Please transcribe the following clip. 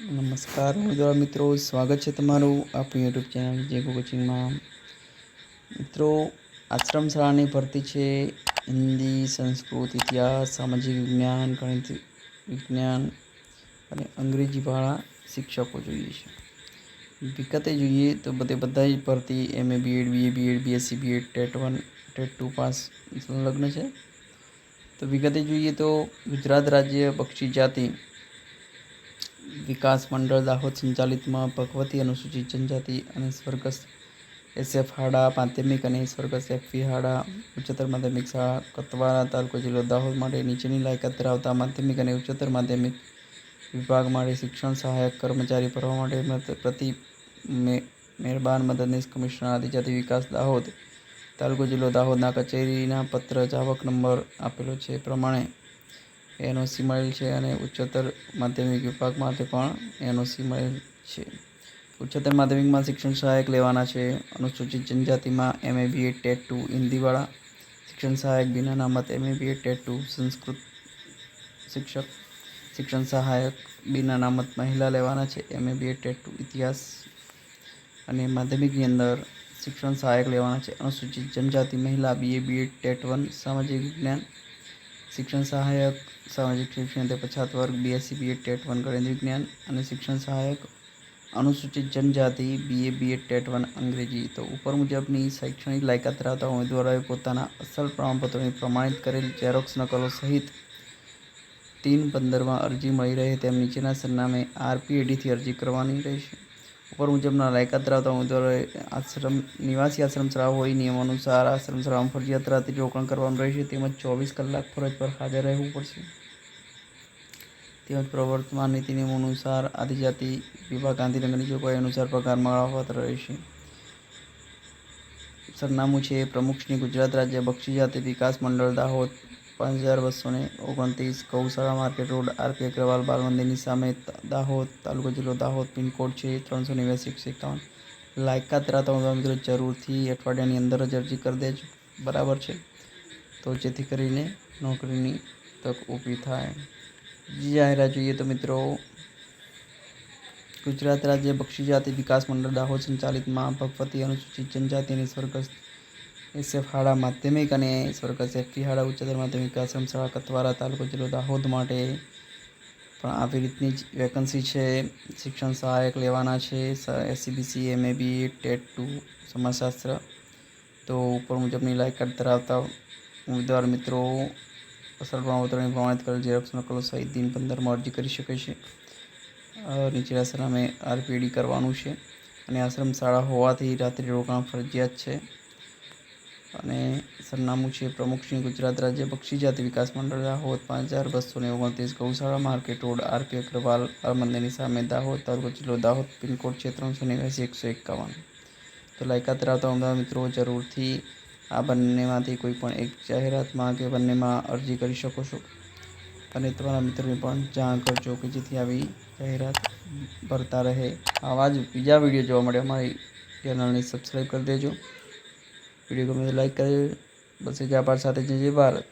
નમસ્કાર મિત્રો મિત્રો સ્વાગત છે તમારું આપણી યુટ્યુબ ચેનલ જે કોચિંગમાં મિત્રો આશ્રમ શાળાની ભરતી છે. હિન્દી, સંસ્કૃત, ઇતિહાસ, સામાજિક વિજ્ઞાન, ગણિત વિજ્ઞાન અને અંગ્રેજી ભાષા શિક્ષકો જોઈએ છે. વિગતે જોઈએ તો બધે બધા જ ભરતી MA BEd BA BEd BSc BEd TET one TET two pass સંલગ્ન છે. તો વિગતે જોઈએ તો ગુજરાત રાજ્ય પક્ષી જાતિ વિકાસ મંડળ દાહોદ સંચાલિતમાં ભગવતી અનુસૂચિત જનજાતિ અને સ્વર્ગસ્થ એસએફ હાડા માધ્યમિક અને સ્વર્ગસ્થ એફવી હાડા, ઉચ્ચતર માધ્યમિક શાળા, કતવારા તાલુકો જિલ્લો દાહોદ માટે નીચેની લાયકાત ધરાવતા માધ્યમિક અને ઉચ્ચતર માધ્યમિક વિભાગ માટે શિક્ષણ સહાયક કર્મચારી ભરવા માટે પ્રતિ મહેરબાન મદદનીશ કમિશનર આદિજાતિ વિકાસ દાહોદ તાલુકો જિલ્લો દાહોદના કચેરીના પત્ર જાવક નંબર આપેલો છે પ્રમાણે એનઓસી મળેલ છે અને ઉચ્ચતર માધ્યમિક વિભાગ માટે પણ એનઓસી મળેલ છે. ઉચ્ચતર માધ્યમિકમાં શિક્ષણ સહાયક લેવાના છે. અનુસૂચિત જનજાતિમાં એમએ, બીએડ, ટેટ ટુ હિન્દીવાળા. શિક્ષણ સહાયક બિના નામત MA A TET two Sanskrit શિક્ષક. શિક્ષણ સહાયક બિના નામત મહિલા લેવાના છે. એમએ, બીએડ, ટેટ ટુ ઇતિહાસ. અને માધ્યમિકની અંદર શિક્ષણ સહાયક લેવાના છે. અનુસૂચિત જનજાતિ મહિલા, બીએ, બીએડ, ટેટ વન સામાજિક વિજ્ઞાન. શિક્ષણ સહાયક, સામાજિક શિક્ષણ તે પછાત વર્ગ બીએસસી બીએડ ટેટ વન ગણિત વિજ્ઞાન અને શિક્ષણ સહાયક, અનુસૂચિત જનજાતિ બીએ બીએડ ટેટ વન અંગ્રેજી. તો ઉપર મુજબની શૈક્ષણિક લાયકાત ધરાવતા ઉમેદવારોએ પોતાના અસલ પ્રમાણપત્રોની પ્રમાણિત કરેલ ઝેરોક્સ નકલો સહિત તીન પંદરમાં અરજી મળી રહે તેમ નીચેના સરનામે આરપીએડીથી અરજી કરવાની રહેશે. ઉપર મુજબના લાયકાત ધરાવતા ઉમેદવારોએ આશ્રમ, નિવાસી આશ્રમ શ્રાવ હોય નિયમ અનુસાર આશ્રમ શ્રાવ ફરજિયાત રાતે રોકાણ કરવાનું રહેશે. તેમજ ચોવીસ કલાક ફરજ પર હાજર રહેવું પડશે. તેમજ પ્રવર્તમાન નીતિ નિયમ અનુસાર આદિજાતિ વિભાગ ગાંધીનગરની જોગવાઈ અનુસાર પગારમાં અપાત્ર રહેશે. સરનામું છે પ્રમુખશ્રી ગુજરાત રાજ્ય બક્ષી જાતિ વિકાસ મંડળ દાહોદ. પાંચ હજાર બસો ને ઓગણત્રીસ ગૌશાળા માર્કેટ રોડ આરપી અગ્રવાલ બાલ મંદિરની સામે દાહોદ તાલુકો જિલ્લો દાહોદ પિનકોડ છે ત્રણસો નેવ્યાસી એકસો એકાવન. લાયકાત ધરાવતા ઉમેદવાર મિત્રો જરૂરથી અઠવાડિયાની અંદર જ અરજી કરી દેજો. બરાબર છે? તો જેથી કરીને નોકરીની તક ઊભી થાય. બીજી જાહેરાત જોઈએ તો મિત્રો ગુજરાત રાજ્ય બક્ષી જાતિ વિકાસ મંડળ દાહોદ સંચાલિતમાં ભગવતી અનુસૂચિત જનજાતિ અને સ્વર્ગસ્થ એસએફ હાડા માધ્યમિક અને સ્વર્ગ સેફટી હાડા ઉચ્ચતર માધ્યમિક આશ્રમ શાળા કતવારા તાલુકો જિલ્લો દાહોદ માટે પણ આવી રીતની જ વેકન્સી છે. શિક્ષણ સહાયક લેવાના છે. SCBC MA B TET two સમાજશાસ્ત્ર. તો ઉપર મુજબની લાયકાત ધરાવતા ઉમેદવાર મિત્રો, અસર પ્રમાણપત્રની પ્રમાણિત કરેલ ઝેરોક્સ નકલો સહિત દિન પંદરમાં અરજી કરી શકે છે. નીચેના સરનામે આરપીડી કરવાનું છે. અને આશ્રમ શાળા હોવાથી રાત્રિ રોકાણ ફરજિયાત છે. અને સરનામું છે પ્રમુખ શ્રી ગુજરાત રાજ્ય પક્ષી જાતિ વિકાસ મંડળ, દાહોદ પાંચ હજાર બસો ને ઓગણત્રીસ, ગૌશાળા માર્કેટ રોડ, આરપી અગ્રવાલ મંદિરની સામે દાહોદ, તાલુકો જિલ્લો દાહોદ, પિનકોડ છે ત્રણસો નેવ્યાસી, એકસો એકાવન. તો લાયકાત ધરાવતા અમદાવાદ મિત્રો, જરૂરથી આ બંનેમાંથી કોઈ પણ એક જાહેરાતમાં કે બંનેમાં અરજી કરી શકો છો. અને તમારા મિત્રોને પણ જાણ કરજો કે જેથી આવી જાહેરાત ભરતા રહે. આવા જ બીજા વીડિયો જોવા માટે અમારી ચેનલને સબસ્ક્રાઈબ કરી દેજો. વીડિયો ગમે તો લાઈક કરે બસ એ જ આભાર સાથે જય જય ભારત